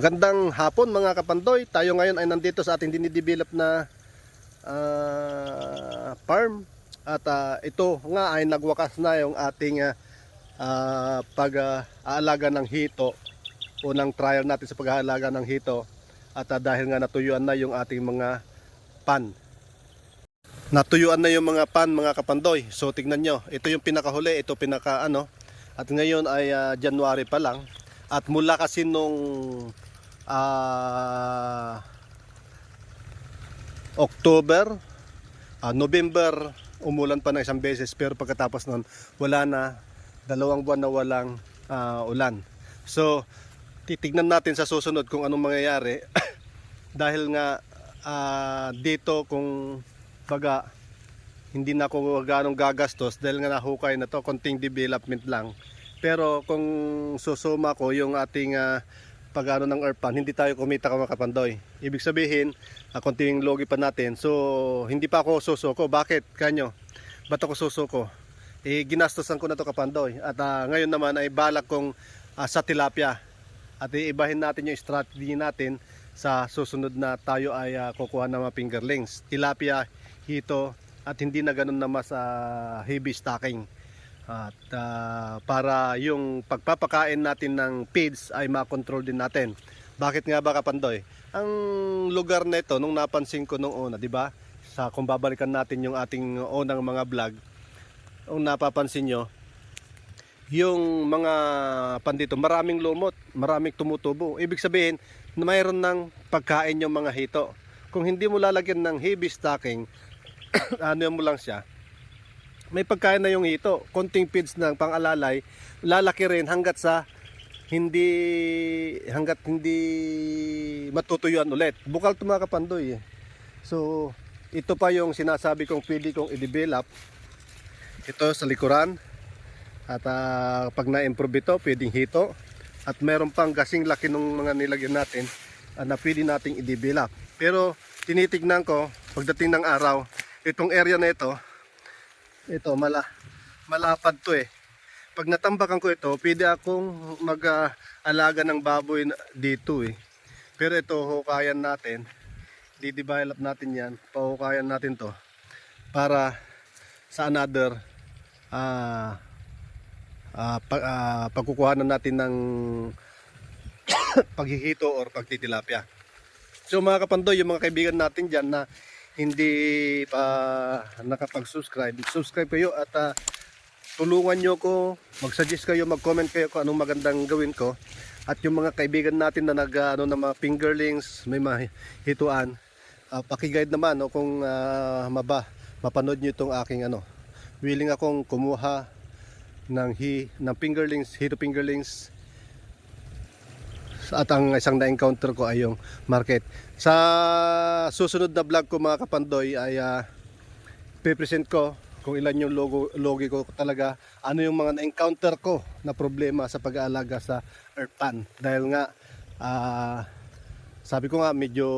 Magandang hapon mga kapandoy. Tayo ngayon ay nandito sa ating dinidevelop na ah, farm. At ah, ito nga ay nagwakas na yung ating ah, pag-aalaga ng hito. Unang trial natin sa pag-aalaga ng hito. At ah, dahil nga natuyuan na yung ating mga pan. Natuyuan na yung mga pan mga kapandoy. So tignan nyo, ito yung pinakahuli, ito pinaka ano. At ngayon ay ah, January pa lang. At mula kasi nung ah, October, ah, November, umulan pa ng isang beses pero pagkatapos nun wala na. Dalawang buwan na walang ah, ulan. So titignan natin sa susunod kung anong mangyayari. Dahil nga ah, dito kung baga hindi na ako ganong gagastos dahil nga nahukay na to konting development lang. Pero kung susuma ko yung ating ah, pag-ano ng earpan, hindi tayo kumita ka mga kapandoy. Ibig sabihin, uh, konting logi pa natin. So, hindi pa ako susuko. Bakit? Kanyo? Ba't ako susuko? Eh, ginastosan ko na to kapandoy. At ah, ngayon naman ay balak kong ah, sa tilapia. At iibahin natin yung strategy natin sa susunod na tayo ay ah, kukuha ng mga fingerlings. Tilapia, hito, at hindi na ganun na mas ah, heavy stocking. At ah, para yung pagpapakain natin ng feeds ay makontrol din natin. Bakit nga ba kapandoy? Ang lugar na ito nung napansin ko nung una, 'di ba? Sa kung babalikan natin yung ating unang mga vlog, kung napapansin nyo, yung mga pandito, maraming lumot, maraming tumutubo. Ibig sabihin, mayroon ng pagkain yung mga hito. Kung hindi mo lalagyan ng heavy stocking, ano mo lang siya, may pagkain na yung hito. Konting feeds ng pang-alalay, lalaki rin hanggat sa hindi hanggat hindi matutuyuan ulit. Bukal to mga kapandoy. eh. So, ito pa yung sinasabi kong pwede kong i-develop. Ito sa likuran. At ah, pag na-improve ito, pwedeng hito. At meron pang gasing laki ng mga nilagyan natin ah, na pwede nating i-develop. Pero tinitignan ko, pagdating ng araw, itong area na ito, ito mala malapad to eh. Pag natambakan ko ito, pwede akong mag-alaga ng baboy dito eh. Pero ito, hukayan natin. Di-develop natin yan. Pahukayan natin to. Para sa another ah ah, pag, ah, pagkukuhanan natin ng paghihito or pagtitilapia. So mga kapandoy, yung mga kaibigan natin dyan na hindi pa nakapag-subscribe, subscribe kayo at ah, tulungan nyo ko, mag-suggest kayo, mag-comment kayo kung anong magandang gawin ko. At yung mga kaibigan natin na nag ah, ano, na mga fingerlings, may mga hituan, uh, pakiguide naman no, kung ah, maba, mapanood nyo itong aking ano. Willing akong kumuha ng hi, ng fingerlings, hito fingerlings at ang isang na-encounter ko ay yung market. Sa susunod na vlog ko mga kapandoy ay uh, present ko kung ilan yung logo, logi ko talaga, ano yung mga na-encounter ko na problema sa pag-aalaga sa earthpan. Dahil nga, ah, sabi ko nga medyo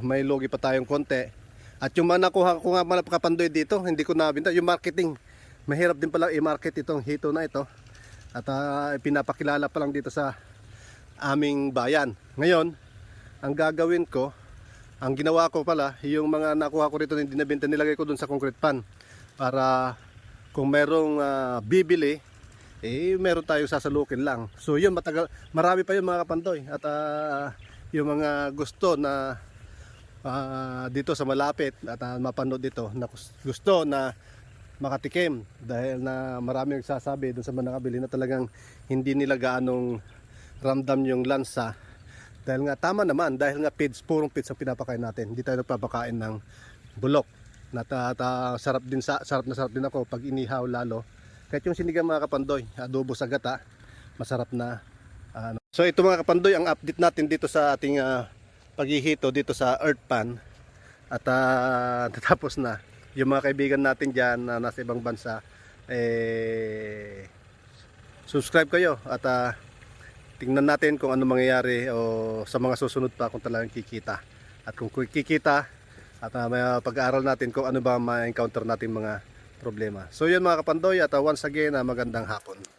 may logi pa tayong konti. At yung mga nakuha ko nga mga kapandoy dito, hindi ko nabinta. Yung marketing, mahirap din pala i-market itong hito na ito. At ah, pinapakilala pa lang dito sa aming bayan. Ngayon, ang gagawin ko, ang ginawa ko pala, yung mga nakuha ko rito na hindi nabenta, nilagay ko dun sa concrete pan. Para kung merong ah, bibili, eh meron tayong sasalukin lang. So yun, matagal, marami pa yun mga kapandoy. At ah, yung mga gusto na ah, dito sa malapit at ah, mapanood dito, na gus- gusto na makatikim dahil na marami nagsasabi dun sa mga nakabili na talagang hindi nila gaanong ramdam yung lansa. Dahil nga tama naman dahil nga feeds purong feeds ang pinapakain natin. Hindi tayo nagpapakain ng bulok. Na ta- ta- sarap din sa sarap na sarap din ako pag inihaw lalo. Kahit yung sinigang mga kapandoy adobo sa gata masarap na ano. so ito mga kapandoy ang update natin dito sa ating ah, paghihito dito sa earth pan. At ah, natapos na. Yung mga kaibigan natin dyan na nasa ibang bansa eh subscribe kayo. At ah, tingnan natin kung ano mangyayari o sa mga susunod pa kung talagang kikita. At kung kikita at uh, may pag-aaral natin kung ano ba ma-encounter natin mga problema. So yun mga kapandoy at uh, once again uh, magandang hapon.